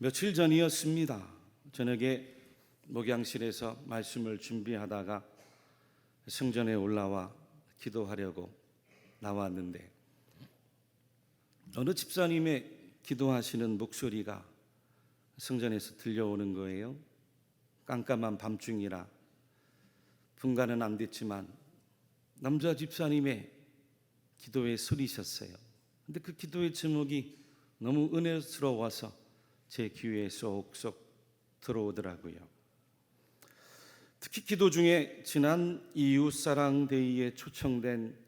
며칠 전이었습니다. 저녁에 목양실에서 말씀을 준비하다가 성전에 올라와 기도하려고 나왔는데 어느 집사님의 기도하시는 목소리가 성전에서 들려오는 거예요. 깜깜한 밤중이라 분간은 안 됐지만 남자 집사님의 기도에 소리셨어요. 근데 그 기도의 제목이 너무 은혜스러워서 제 귀에 쏙쏙 들어오더라고요. 특히 기도 중에 지난 이웃사랑 데이에 초청된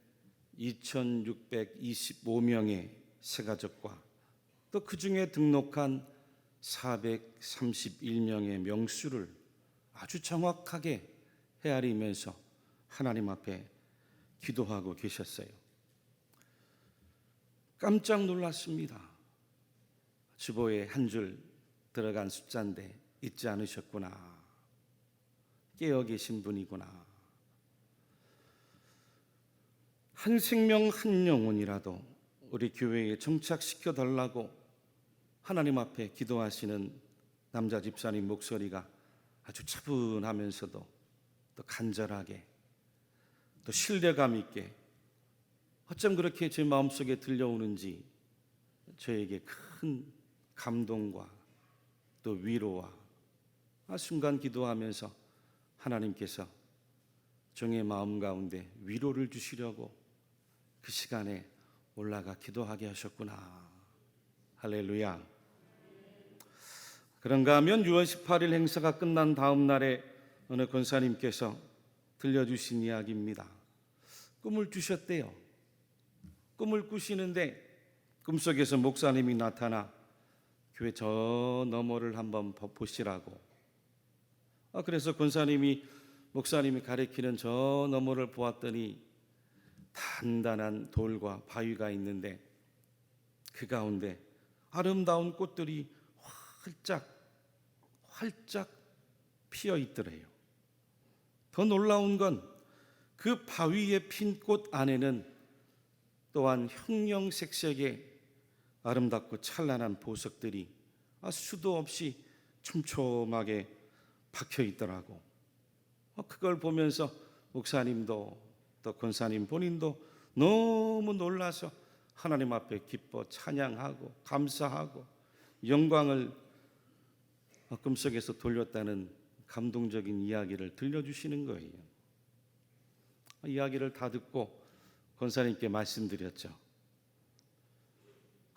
2625명의 새가족과 또 그 중에 등록한 431명의 명수를 아주 정확하게 헤아리면서 하나님 앞에 기도하고 계셨어요. 깜짝 놀랐습니다. 주보에 한 줄 들어간 숫자인데 잊지 않으셨구나. 깨어 계신 분이구나. 한 생명 한 영혼이라도 우리 교회에 정착시켜 달라고 하나님 앞에 기도하시는 남자 집사님 목소리가 아주 차분하면서도 또 간절하게 또 신뢰감 있게 어쩜 그렇게 제 마음속에 들려오는지 저에게 큰 감동과 또 위로와 아, 순간 기도하면서 하나님께서 종의 마음 가운데 위로를 주시려고 그 시간에 올라가 기도하게 하셨구나. 할렐루야. 그런가 하면 6월 18일 행사가 끝난 다음 날에 어느 권사님께서 들려주신 이야기입니다. 꿈을 주셨대요. 꿈을 꾸시는데 꿈속에서 목사님이 나타나 교회 저 너머를 한번 보시라고. 아, 그래서 권사님이 목사님이 가리키는 저 너머를 보았더니 단단한 돌과 바위가 있는데 그 가운데 아름다운 꽃들이 활짝 활짝 피어 있더래요. 더 놀라운 건 그 바위에 핀 꽃 안에는 또한 형형색색의 아름답고 찬란한 보석들이 아, 수도 없이 촘촘하게 박혀 있더라고. 어, 그걸 보면서 목사님도 또 권사님 본인도 너무 놀라서 하나님 앞에 기뻐 찬양하고 감사하고 영광을 꿈속에서 돌렸다는 감동적인 이야기를 들려주시는 거예요. 이야기를 다 듣고 권사님께 말씀드렸죠.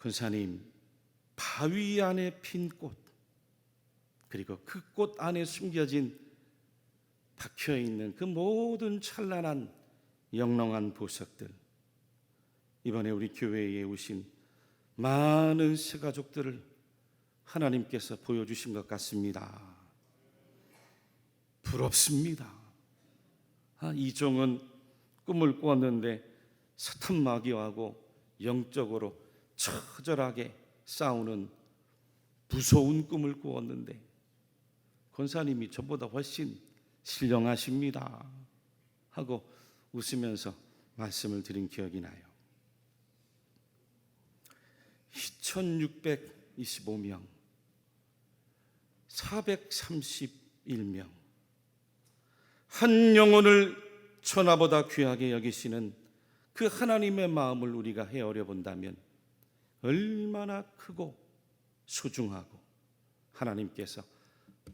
권사님, 바위 안에 핀 꽃, 그리고 그 꽃 안에 숨겨진 박혀 있는 그 모든 찬란한 영롱한 보석들, 이번에 우리 교회에 오신 많은 새 가족들을 하나님께서 보여주신 것 같습니다. 부럽습니다. 아, 이종은 꿈을 꾸었는데 사탄 마귀하고 영적으로 처절하게 싸우는 무서운 꿈을 꾸었는데 권사님이 저보다 훨씬 신령하십니다. 하고 웃으면서 말씀을 드린 기억이 나요. 2625명, 431명, 한 영혼을 천하보다 귀하게 여기시는 그 하나님의 마음을 우리가 헤아려 본다면 얼마나 크고 소중하고 하나님께서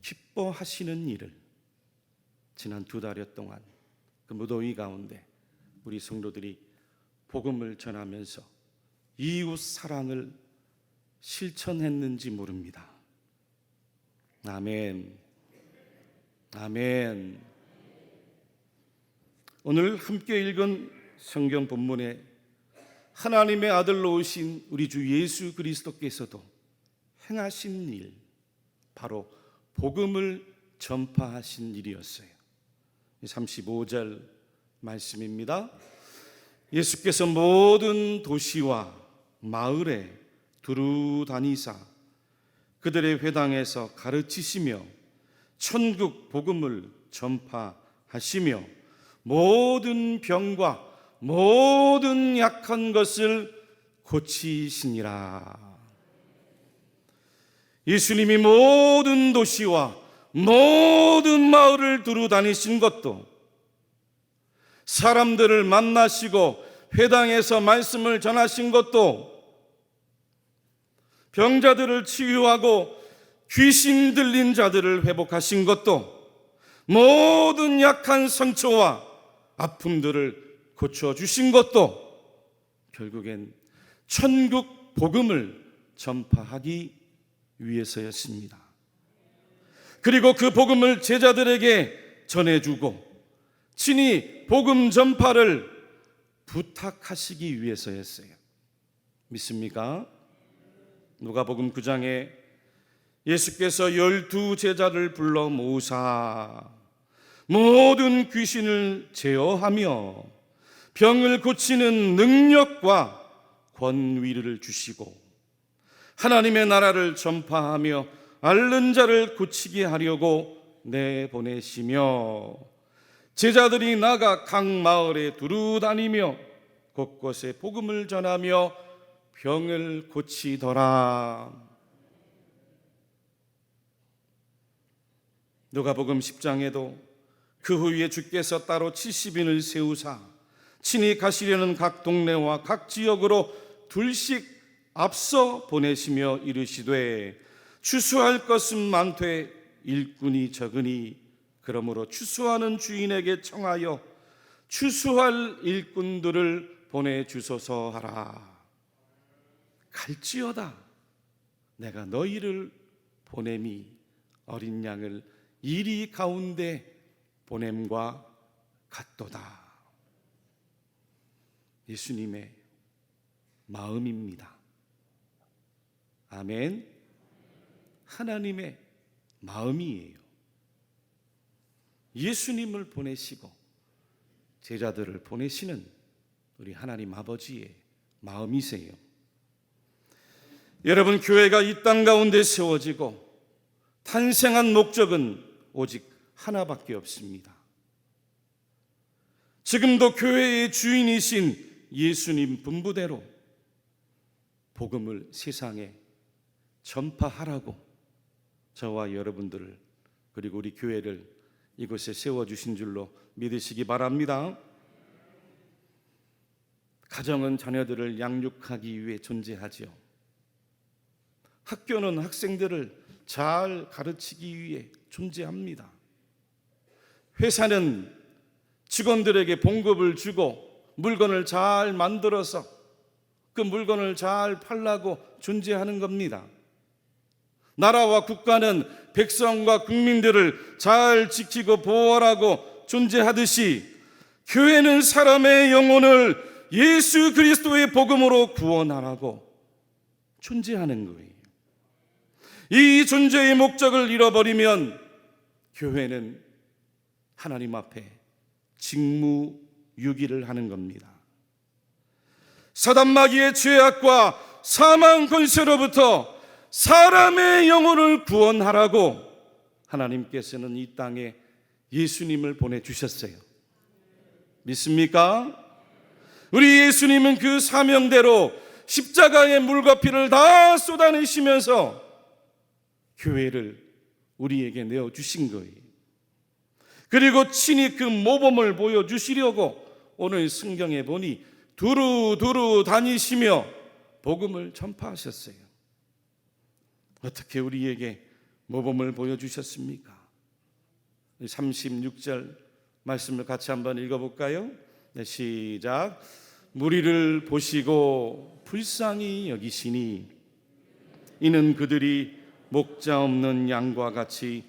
기뻐하시는 일을 지난 두 달여 동안 그 무더위 가운데 우리 성도들이 복음을 전하면서 이웃 사랑을 실천했는지 모릅니다. 아멘. 아멘. 오늘 함께 읽은 성경 본문에 하나님의 아들로 오신 우리 주 예수 그리스도께서도 행하신 일, 바로 복음을 전파하신 일이었어요. 35절 말씀입니다. 예수께서 모든 도시와 마을에 두루 다니사 그들의 회당에서 가르치시며 천국 복음을 전파하시며 모든 병과 모든 약한 것을 고치시니라. 예수님이 모든 도시와 모든 마을을 두루 다니신 것도 사람들을 만나시고 회당에서 말씀을 전하신 것도 병자들을 치유하고 귀신 들린 자들을 회복하신 것도 모든 약한 상처와 아픔들을 고쳐 주신 것도 결국엔 천국 복음을 전파하기 위해서였습니다. 그리고 그 복음을 제자들에게 전해주고 친히 복음 전파를 부탁하시기 위해서였어요. 믿습니까? 누가복음 9장에 예수께서 열두 제자를 불러 모으사 모든 귀신을 제어하며 병을 고치는 능력과 권위를 주시고 하나님의 나라를 전파하며 앓는 자를 고치게 하려고 내보내시며 제자들이 나가 각 마을에 두루 다니며 곳곳에 복음을 전하며 병을 고치더라. 누가복음 10장에도 그 후에 주께서 따로 70인을 세우사 친히 가시려는 각 동네와 각 지역으로 둘씩 앞서 보내시며 이르시되 추수할 것은 많되 일꾼이 적으니 그러므로 추수하는 주인에게 청하여 추수할 일꾼들을 보내 주소서 하라. 갈지어다. 내가 너희를 보냄이 어린 양을 이리 가운데 보냄과 같도다. 예수님의 마음입니다. 아멘. 하나님의 마음이에요. 예수님을 보내시고 제자들을 보내시는 우리 하나님 아버지의 마음이세요. 여러분, 교회가 이 땅 가운데 세워지고 탄생한 목적은 오직 하나밖에 없습니다. 지금도 교회의 주인이신 예수님 분부대로 복음을 세상에 전파하라고 저와 여러분들을 그리고 우리 교회를 이곳에 세워 주신 줄로 믿으시기 바랍니다. 가정은 자녀들을 양육하기 위해 존재하지요. 학교는 학생들을 잘 가르치기 위해 존재합니다. 회사는 직원들에게 봉급을 주고 물건을 잘 만들어서 그 물건을 잘 팔라고 존재하는 겁니다. 나라와 국가는 백성과 국민들을 잘 지키고 보호하라고 존재하듯이 교회는 사람의 영혼을 예수 그리스도의 복음으로 구원하라고 존재하는 거예요. 이 존재의 목적을 잃어버리면 교회는 하나님 앞에 직무 유기를 하는 겁니다. 사단 마귀의 죄악과 사망 권세로부터 사람의 영혼을 구원하라고 하나님께서는 이 땅에 예수님을 보내 주셨어요. 믿습니까? 우리 예수님은 그 사명대로 십자가의 물과 피를 다 쏟아내시면서 교회를 우리에게 내어 주신 거예요. 그리고 친히 그 모범을 보여 주시려고 오늘 성경에 보니 두루두루 다니시며 복음을 전파하셨어요. 어떻게 우리에게 모범을 보여주셨습니까? 36절 말씀을 같이 한번 읽어볼까요? 네, 시작. 무리를 보시고 불쌍히 여기시니 이는 그들이 목자 없는 양과 같이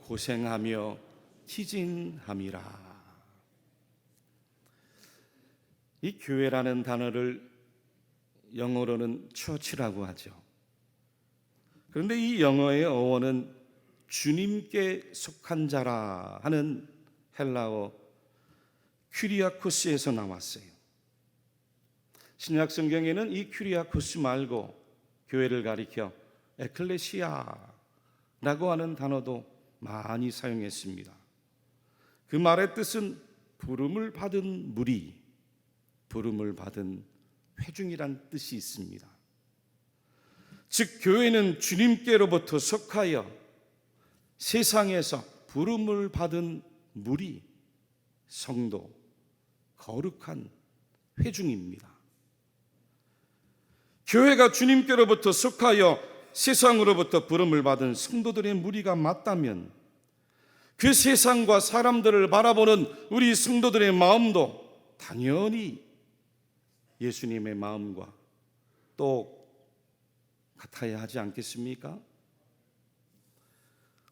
고생하며 희진함이라. 이 교회라는 단어를 영어로는 처치라고 하죠. 그런데 이 영어의 어원은 주님께 속한 자라 하는 헬라어 큐리아코스에서 나왔어요. 신약 성경에는 이 큐리아코스 말고 교회를 가리켜 에클레시아라고 하는 단어도 많이 사용했습니다. 그 말의 뜻은 부름을 받은 무리, 부름을 받은 회중이란 뜻이 있습니다. 즉 교회는 주님께로부터 속하여 세상에서 부름을 받은 무리, 성도, 거룩한 회중입니다. 교회가 주님께로부터 속하여 세상으로부터 부름을 받은 성도들의 무리가 맞다면 그 세상과 사람들을 바라보는 우리 성도들의 마음도 당연히 예수님의 마음과 또 같아야 하지 않겠습니까?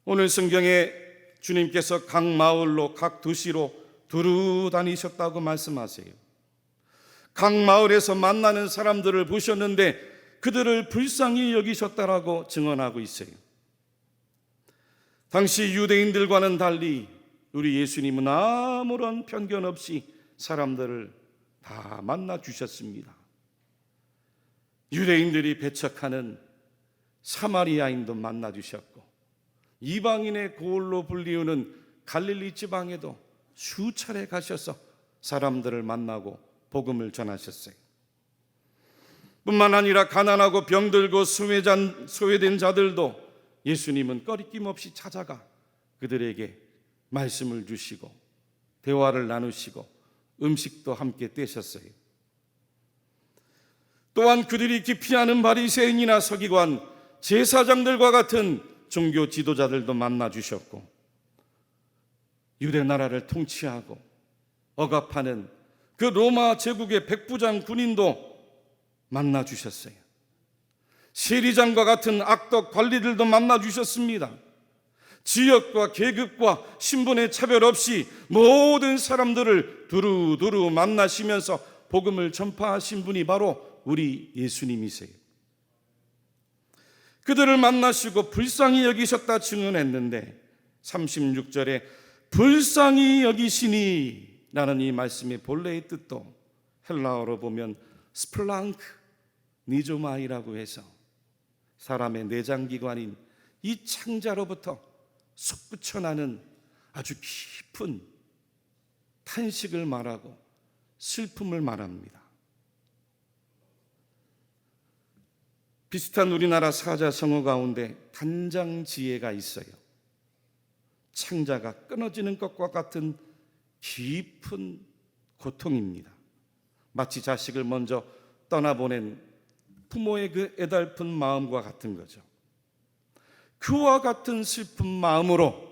오늘 성경에 주님께서 각 마을로 각 도시로 두루 다니셨다고 말씀하세요. 각 마을에서 만나는 사람들을 보셨는데 그들을 불쌍히 여기셨다라고 증언하고 있어요. 당시 유대인들과는 달리 우리 예수님은 아무런 편견 없이 사람들을 다 만나 주셨습니다. 유대인들이 배척하는 사마리아인도 만나 주셨고 이방인의 고을로 불리우는 갈릴리 지방에도 수차례 가셔서 사람들을 만나고 복음을 전하셨어요. 뿐만 아니라 가난하고 병들고 소외잔, 소외된 자들도 예수님은 꺼리낌 없이 찾아가 그들에게 말씀을 주시고 대화를 나누시고 음식도 함께 떼셨어요. 또한 그들이 기피하는 바리새인이나 서기관, 제사장들과 같은 종교 지도자들도 만나 주셨고 유대 나라를 통치하고 억압하는 그 로마 제국의 백부장 군인도 만나 주셨어요. 세리장과 같은 악덕 관리들도 만나 주셨습니다. 지역과 계급과 신분의 차별 없이 모든 사람들을 두루두루 만나시면서 복음을 전파하신 분이 바로 우리 예수님이세요. 그들을 만나시고 불쌍히 여기셨다 증언했는데 36절에 불쌍히 여기시니 라는 이 말씀의 본래의 뜻도 헬라어로 보면 스플랑크 니조마이라고 해서 사람의 내장기관인 이 창자로부터 솟구쳐 나는 아주 깊은 탄식을 말하고 슬픔을 말합니다. 비슷한 우리나라 사자 성어 가운데 단장 지혜가 있어요. 창자가 끊어지는 것과 같은 깊은 고통입니다. 마치 자식을 먼저 떠나보낸 부모의 그 애달픈 마음과 같은 거죠. 그와 같은 슬픈 마음으로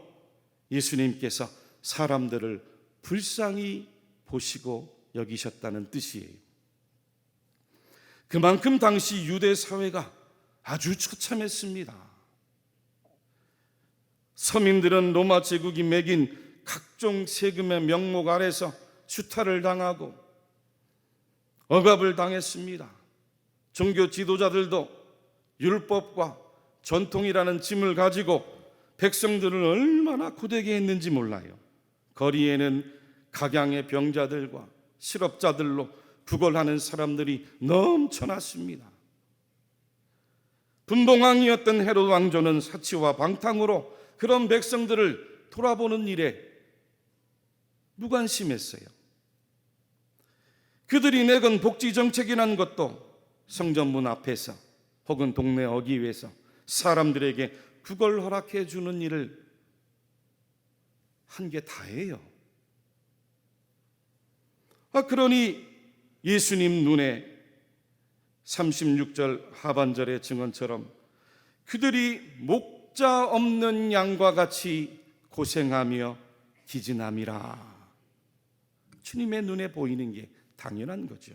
예수님께서 사람들을 불쌍히 보시고 여기셨다는 뜻이에요. 그만큼 당시 유대 사회가 아주 처참했습니다. 서민들은 로마 제국이 매긴 각종 세금의 명목 아래서 수탈을 당하고 억압을 당했습니다. 종교 지도자들도 율법과 전통이라는 짐을 가지고 백성들을 얼마나 고되게 했는지 몰라요. 거리에는 각양의 병자들과 실업자들로 구걸하는 사람들이 넘쳐났습니다. 분봉왕이었던 헤롯 왕조는 사치와 방탕으로 그런 백성들을 돌아보는 일에 무관심했어요. 그들이 내건 복지 정책이라는 것도 성전문 앞에서 혹은 동네 어귀에서 사람들에게 그걸 허락해 주는 일을 한 게 다예요. 아, 그러니 예수님 눈에 36절 하반절의 증언처럼 그들이 목자 없는 양과 같이 고생하며 기진함이라. 주님의 눈에 보이는 게 당연한 거죠.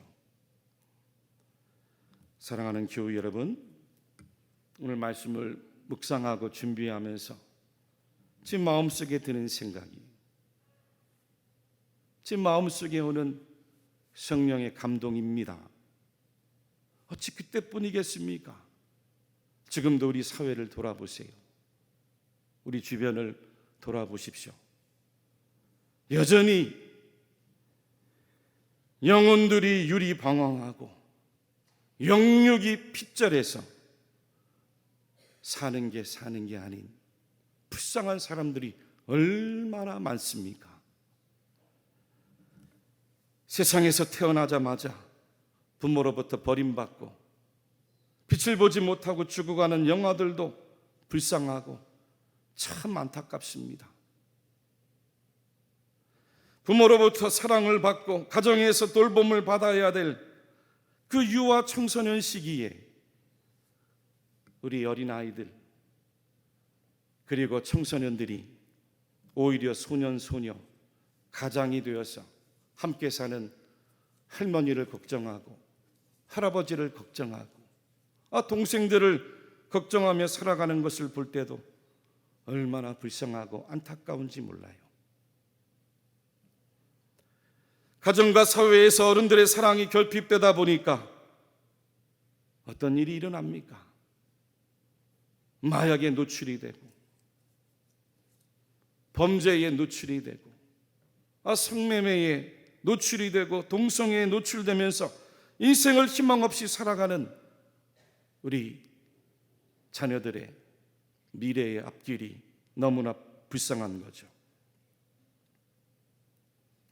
사랑하는 교우 여러분, 오늘 말씀을 묵상하고 준비하면서 제 마음속에 드는 생각이 제 마음속에 오는 성령의 감동입니다. 어찌 그때뿐이겠습니까? 지금도 우리 사회를 돌아보세요. 우리 주변을 돌아보십시오. 여전히 영혼들이 유리방황하고 영육이 핏절해서 사는 게 사는 게 아닌 불쌍한 사람들이 얼마나 많습니까? 세상에서 태어나자마자 부모로부터 버림받고 빛을 보지 못하고 죽어가는 영아들도 불쌍하고 참 안타깝습니다. 부모로부터 사랑을 받고 가정에서 돌봄을 받아야 될 그 유아 청소년 시기에 우리 어린 아이들 그리고 청소년들이 오히려 소년 소녀 가장이 되어서 함께 사는 할머니를 걱정하고 할아버지를 걱정하고 아 동생들을 걱정하며 살아가는 것을 볼 때도 얼마나 불쌍하고 안타까운지 몰라요. 가정과 사회에서 어른들의 사랑이 결핍되다 보니까 어떤 일이 일어납니까? 마약에 노출이 되고 범죄에 노출이 되고 아, 성매매에 노출이 되고 동성애에 노출되면서 인생을 희망 없이 살아가는 우리 자녀들의 미래의 앞길이 너무나 불쌍한 거죠.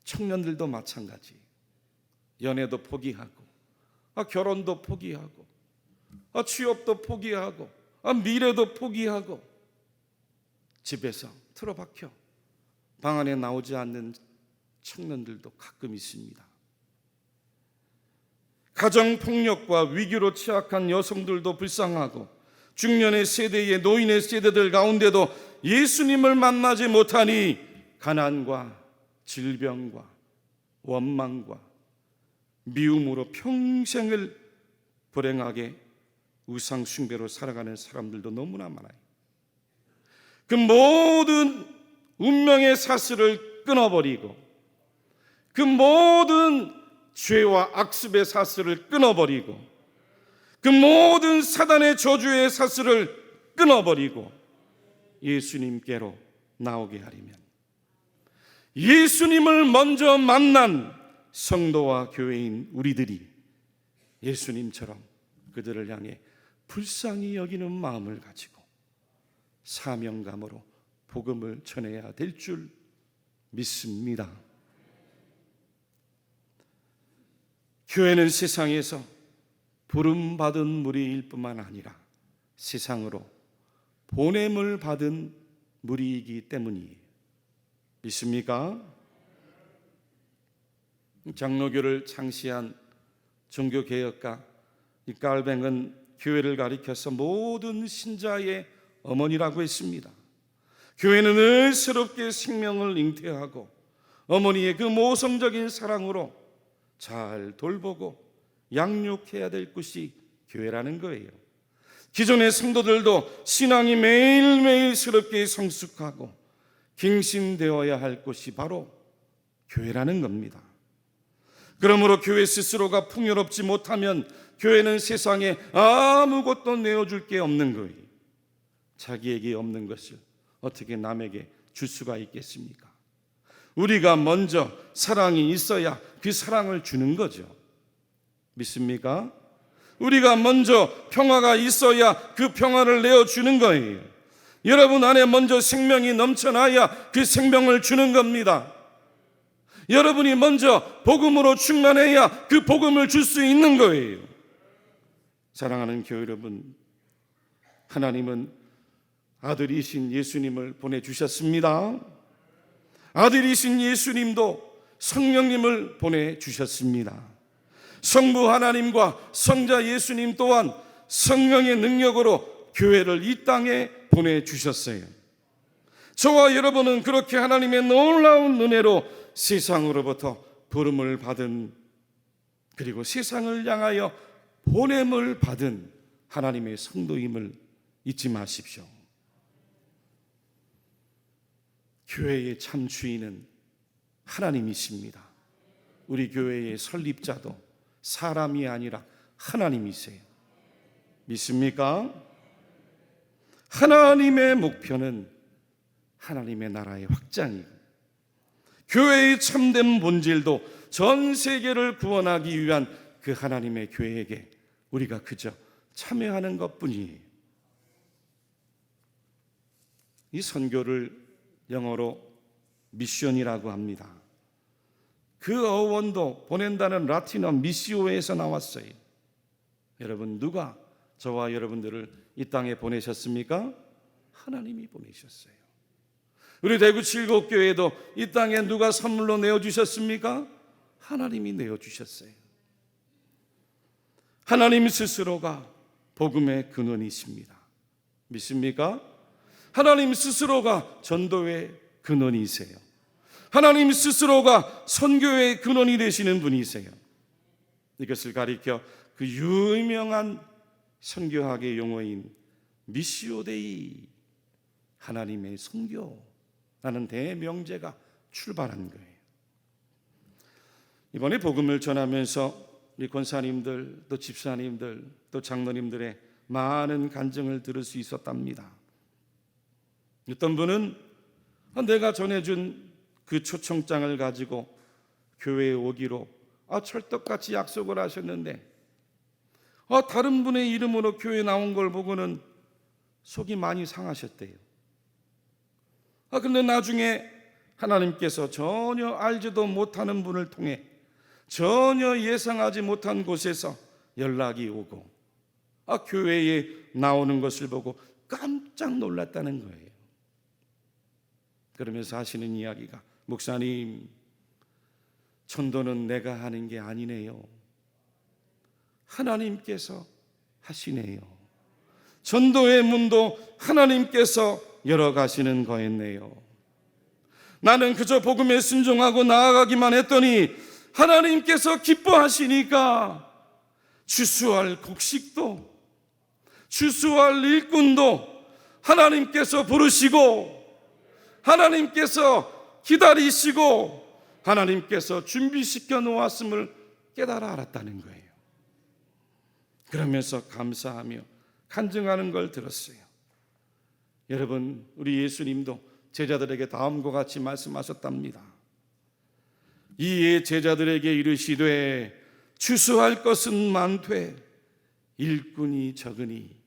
청년들도 마찬가지. 연애도 포기하고, 아, 결혼도 포기하고, 아, 취업도 포기하고, 아, 미래도 포기하고, 집에서 틀어박혀 방 안에 나오지 않는 청년들도 가끔 있습니다. 가정 폭력과 위기로 취약한 여성들도 불쌍하고 중년의 세대의 노인의 세대들 가운데도 예수님을 만나지 못하니 가난과 질병과 원망과 미움으로 평생을 불행하게 우상 숭배로 살아가는 사람들도 너무나 많아요. 그 모든 운명의 사슬을 끊어버리고 그 모든 죄와 악습의 사슬을 끊어버리고 그 모든 사단의 저주의 사슬을 끊어버리고 예수님께로 나오게 하리면 예수님을 먼저 만난 성도와 교회인 우리들이 예수님처럼 그들을 향해 불쌍히 여기는 마음을 가지고 사명감으로 복음을 전해야 될 줄 믿습니다. 교회는 세상에서 부름 받은 무리일 뿐만 아니라 세상으로 보냄을 받은 무리이기 때문이에요. 믿습니까? 장로교를 창시한 종교개혁가 이 깔뱅은 교회를 가리켜서 모든 신자의 어머니라고 했습니다. 교회는 늘 새롭게 생명을 잉태하고 어머니의 그 모성적인 사랑으로 잘 돌보고 양육해야 될 곳이 교회라는 거예요. 기존의 성도들도 신앙이 매일매일 새롭게 성숙하고 갱신되어야 할 곳이 바로 교회라는 겁니다. 그러므로 교회 스스로가 풍요롭지 못하면 교회는 세상에 아무것도 내어줄 게 없는 거예요. 자기에게 없는 것을 어떻게 남에게 줄 수가 있겠습니까? 우리가 먼저 사랑이 있어야 그 사랑을 주는 거죠. 믿습니까? 우리가 먼저 평화가 있어야 그 평화를 내어주는 거예요. 여러분 안에 먼저 생명이 넘쳐나야 그 생명을 주는 겁니다. 여러분이 먼저 복음으로 충만해야 그 복음을 줄 수 있는 거예요. 사랑하는 교회 여러분, 하나님은 아들이신 예수님을 보내주셨습니다. 아들이신 예수님도 성령님을 보내주셨습니다. 성부 하나님과 성자 예수님 또한 성령의 능력으로 교회를 이 땅에 보내주셨어요. 저와 여러분은 그렇게 하나님의 놀라운 은혜로 세상으로부터 부름을 받은 그리고 세상을 향하여 보냄을 받은 하나님의 성도임을 잊지 마십시오. 교회의 참 주인은 하나님이십니다. 우리 교회의 설립자도 사람이 아니라 하나님이세요. 믿습니까? 하나님의 목표는 하나님의 나라의 확장이고 교회의 참된 본질도 전 세계를 구원하기 위한 그 하나님의 교회에게 우리가 그저 참여하는 것뿐이에요. 이 선교를 영어로 미션이라고 합니다. 그 어원도 보낸다는 라틴어 미시오에서 나왔어요. 여러분 누가 저와 여러분들을 이 땅에 보내셨습니까? 하나님이 보내셨어요. 우리 대구 칠곡교회도 이 땅에 누가 선물로 내어 주셨습니까? 하나님이 내어 주셨어요. 하나님 스스로가 복음의 근원이십니다. 믿습니까? 하나님 스스로가 전도의 근원이세요. 하나님 스스로가 선교의 근원이 되시는 분이세요. 이것을 가리켜 그 유명한 선교학의 용어인 미시오데이 하나님의 선교라는 대명제가 출발한 거예요. 이번에 복음을 전하면서 우리 권사님들 또 집사님들 또 장로님들의 많은 간증을 들을 수 있었답니다. 어떤 분은 내가 전해준 그 초청장을 가지고 교회에 오기로 아, 철떡같이 약속을 하셨는데 아, 다른 분의 이름으로 교회 나온 걸 보고는 속이 많이 상하셨대요. 아, 근데 나중에 하나님께서 전혀 알지도 못하는 분을 통해 전혀 예상하지 못한 곳에서 연락이 오고 아, 교회에 나오는 것을 보고 깜짝 놀랐다는 거예요. 그러면서 하시는 이야기가 목사님 전도는 내가 하는 게 아니네요. 하나님께서 하시네요. 전도의 문도 하나님께서 열어가시는 거였네요. 나는 그저 복음에 순종하고 나아가기만 했더니 하나님께서 기뻐하시니까 주수할 곡식도 주수할 일꾼도 하나님께서 부르시고 하나님께서 기다리시고 하나님께서 준비시켜 놓았음을 깨달아 알았다는 거예요. 그러면서 감사하며 간증하는 걸 들었어요. 여러분, 우리 예수님도 제자들에게 다음과 같이 말씀하셨답니다. 이에 제자들에게 이르시되 추수할 것은 많되 일꾼이 적으니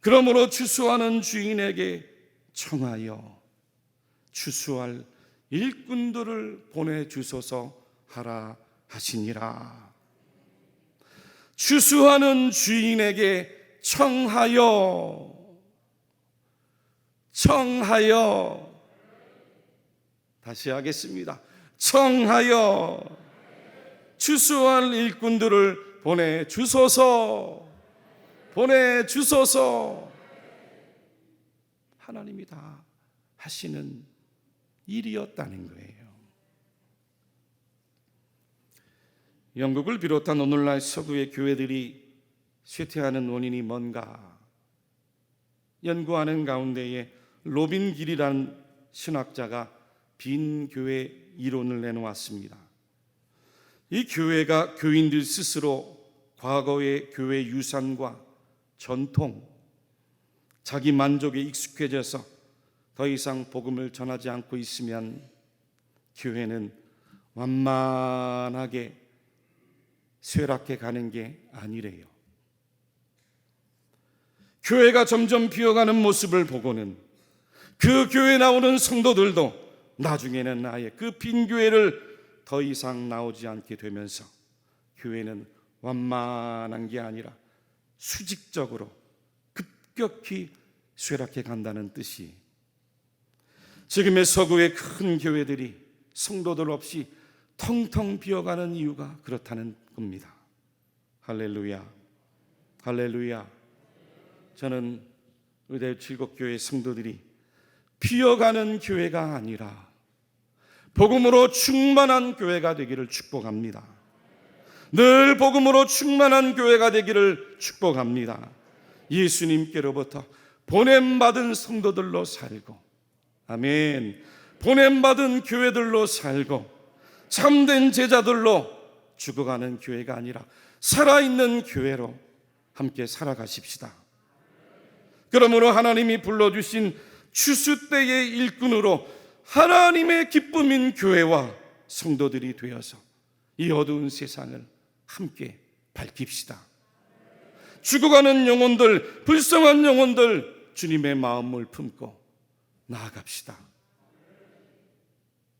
그러므로 추수하는 주인에게 청하여 추수할 일꾼들을 보내 주소서 하라 하시니라. 추수하는 주인에게 청하여 청하여 다시 하겠습니다. 청하여 추수할 일꾼들을 보내 주소서. 보내 주소서. 하나님이 다 하시는 일이었다는 거예요. 영국을 비롯한 오늘날 서구의 교회들이 쇠퇴하는 원인이 뭔가? 연구하는 가운데에 로빈 길이라는 신학자가 빈 교회 이론을 내놓았습니다. 이 교회가 교인들 스스로 과거의 교회 유산과 전통, 자기 만족에 익숙해져서 더 이상 복음을 전하지 않고 있으면 교회는 완만하게 쇠락해 가는 게 아니래요. 교회가 점점 비어가는 모습을 보고는 그 교회 나오는 성도들도 나중에는 아예 그빈 교회를 더 이상 나오지 않게 되면서 교회는 완만한 게 아니라 수직적으로 급격히 쇠락해 간다는 뜻이 지금의 서구의 큰 교회들이 성도들 없이 텅텅 비어가는 이유가 그렇다는 겁니다. 할렐루야. 할렐루야. 저는 의대 칠곡교회 성도들이 비어가는 교회가 아니라 복음으로 충만한 교회가 되기를 축복합니다. 늘 복음으로 충만한 교회가 되기를 축복합니다. 예수님께로부터 보냄받은 성도들로 살고 아멘. 보냄받은 교회들로 살고 참된 제자들로 죽어가는 교회가 아니라 살아있는 교회로 함께 살아가십시다. 그러므로 하나님이 불러주신 추수 때의 일꾼으로 하나님의 기쁨인 교회와 성도들이 되어서 이 어두운 세상을 함께 밝힙시다. 죽어가는 영혼들, 불쌍한 영혼들, 주님의 마음을 품고 나아갑시다.